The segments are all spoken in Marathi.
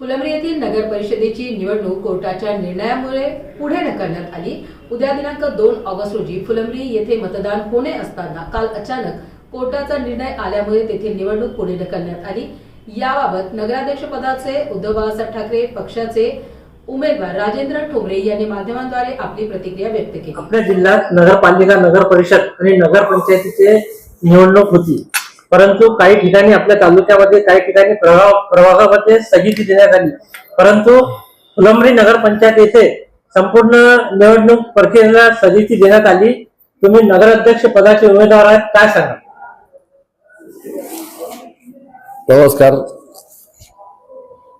फुलंब्री येथील नगर परिषदेची निवडणूक कोर्टाच्या निर्णयामुळे पुढे ढकलण्यात आली. उद्या दिनांक दोन ऑगस्ट रोजी फुलंब्री येथे मतदान होणे असताना काल अचानक कोर्टाचा निर्णय आल्यामुळे तेथील निवडणूक पुढे ढकलण्यात आली. याबाबत नगराध्यक्ष पदाचे उद्धव बाळासाहेब ठाकरे पक्षाचे उमेदवार राजेंद्र ठोंबरे यांनी माध्यमांद्वारे आपली प्रतिक्रिया व्यक्त केली. आपल्या जिल्ह्यात नगरपालिका नगर परिषद आणि नगरपंचायतीचे निवडणूक होती. परंतु काही ठिकाणी आपल्या तालुक्यामध्ये काही ठिकाणी प्रवाह प्रवाहामध्ये स्थगिती देण्यात आली. परंतु फुलंब्री नगरपंचायत येथे संपूर्ण निवडणूक प्रक्रियेला स्थगिती देण्यात आली. तुम्ही नगराध्यक्ष पदाचे उमेदवार आहेत काय सांगा नमस्कार.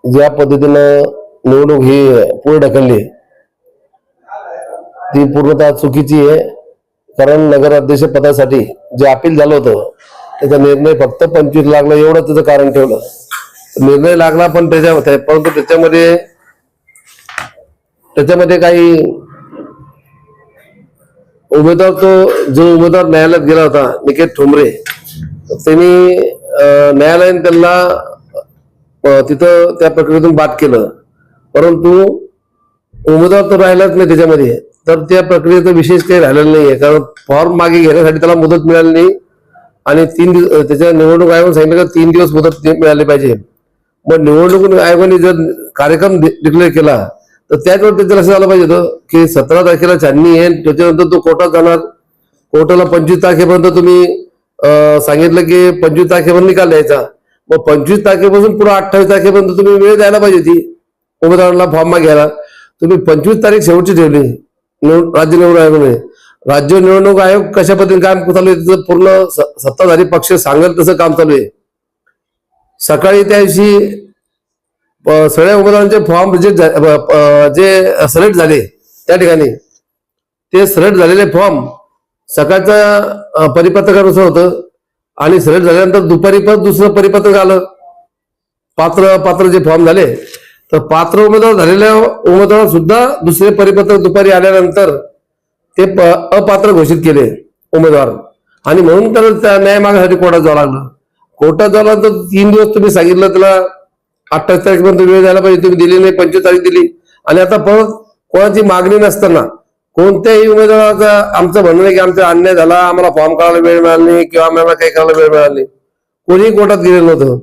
ज्या पद्धतीनं निवडणूक ही पुढे ढकलली ती पूर्णतः चुकीची आहे. कारण नगराध्यक्ष पदासाठी जे अपील झालं होतं त्याचा निर्णय फक्त पंचवीस लागला एवढं त्याचं कारण ठेवलं. निर्णय लागला पण त्याच्या परंतु त्याच्यामध्ये त्याच्यामध्ये काही उमेदवार तो जो उमेदवार न्यायालयात गेला होता निकेत ठोंबरे त्यांनी न्यायालयाने त्यांना तिथं त्या प्रक्रियेतून बाद केलं. परंतु उमेदवार तर राहिलाच नाही त्याच्यामध्ये. तर त्या प्रक्रियेचं विशेष काही राहिलेलं नाहीये. कारण फॉर्म मागे घेण्यासाठी त्याला मुदत मिळाली नाही. आणि तीन दिवस त्याच्या निवडणूक आयोगाने सांगितलं का तीन दिवस मुदत मिळाली पाहिजे. मग निवडणूक आयोगाने जर कार्यक्रम डिक्लेअर केला तर त्याच्यावर त्याचं लक्षात आलं पाहिजे होतं की सतरा तारखेला छाननी आहे त्याच्यानंतर तो कोर्टात जाणार. कोर्टाला पंचवीस तारखेपर्यंत तुम्ही सांगितलं की पंचवीस तारखेपर्यंत निकाल द्यायचा. मग पंचवीस तारखेपासून पुढे अठ्ठावीस तारखेपर्यंत तुम्ही वेळ द्यायला पाहिजे ती उमेदवारांना फॉर्म घ्यायला. तुम्ही पंचवीस तारीख शेवटची ठेवली राज्य निवडणूक आयोगाने. राज्य निवडणूक आयोग कशा पद्धतीने काम चालू आहे तिथं पूर्ण स- सत्ताधारी पक्ष सांगेल तसं काम चालू आहे. सकाळी त्या दिवशी प- सगळ्या उमेदवारांचे फॉर्म जे झा- जे सलेक्ट झाले त्या ठिकाणी ते सलेक्ट झालेले फॉर्म सकाळचं परिपत्रकानुसार होतं आणि सिलेक्ट झाल्यानंतर दुपारी पण दुसरं परिपत्रक आलं. पात्र पात्र जे फॉर्म झाले तर पात्र उमेदवार झालेल्या उमेदवार सुद्धा दुसरे परिपत्रक दुपारी आल्यानंतर ते अपात्र घोषित केले उमेदवार. आणि म्हणून त्याला त्या न्याय मागण्यासाठी कोर्टात जावं लागलं. कोर्टात जावं लागलं तर तीन दिवस तुम्ही सांगितलं त्याला अठ्ठावीस तारखेपर्यंत वेळ द्यायला पाहिजे तुम्ही दिली नाही पंचवीस तारीख दिली. आणि आता परत कोणाची मागणी नसताना कोणत्याही उमेदवाराचा आमचं म्हणणं आहे की आमचा अन्याय झाला आम्हाला फॉर्म करायला वेळ मिळाला नाही किंवा आम्हाला काही करायला वेळ मिळाला नाही. कोणीही कोर्टात गेलेलं नव्हतं.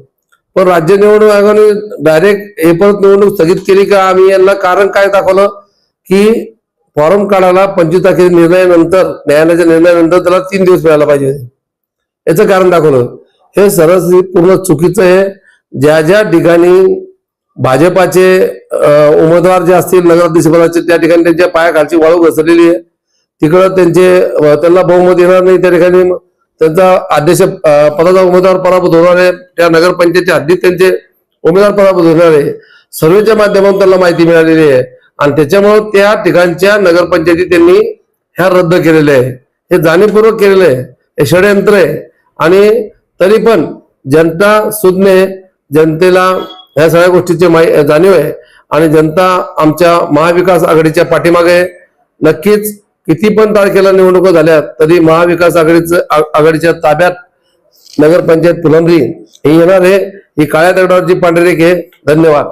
पण राज्य निवडणूक आयोगाने डायरेक्ट हे परत निवडणूक स्थगित केली का आम्ही यांना कारण काय दाखवलं? की फॉर्म काढायला पंचवीस तारखेच्या निर्णयानंतर न्यायालयाच्या निर्णयानंतर त्याला तीन दिवस मिळायला पाहिजे. याचं कारण दाखवलं. हे सरस पूर्ण चुकीचं आहे. ज्या ज्या ठिकाणी भाजपाचे उमेदवार जे असतील नगराध्यक्ष पदाचे त्या ठिकाणी त्यांच्या पायाखालची वाळू घसरलेली आहे. तिकडं त्यांचे त्यांना बहुमत येणार नाही त्या ठिकाणी. त्यांचा अध्यक्ष पदाचा उमेदवार पराभूत होणार आहे. त्या नगरपंचायतच्या हद्दीत त्यांचे उमेदवार पराभूत होणार आहे. सर्वेच्या माध्यमातून त्यांना माहिती मिळालेली आहे. आणि त्याच्यामुळं त्या ठिकाणच्या नगरपंचायती त्यांनी ह्या रद्द केलेल्या आहे. हे जाणीवपूर्वक केलेलं आहे. हे षडयंत्र आहे. आणि तरी पण जनता सुज्ञ जनतेला ह्या सगळ्या गोष्टीची माहि जाणीव आहे. आणि जनता आमच्या महाविकास आघाडीच्या पाठीमागे नक्कीच किती पण तारखेला निवडणुका झाल्या तरी महाविकास आघाडीचं आघाडीच्या ताब्यात नगरपंचायत फुलंब्री ही येणार आहे. ही काळ्या दगडावरची पांढरी रेख आहे धन्यवाद.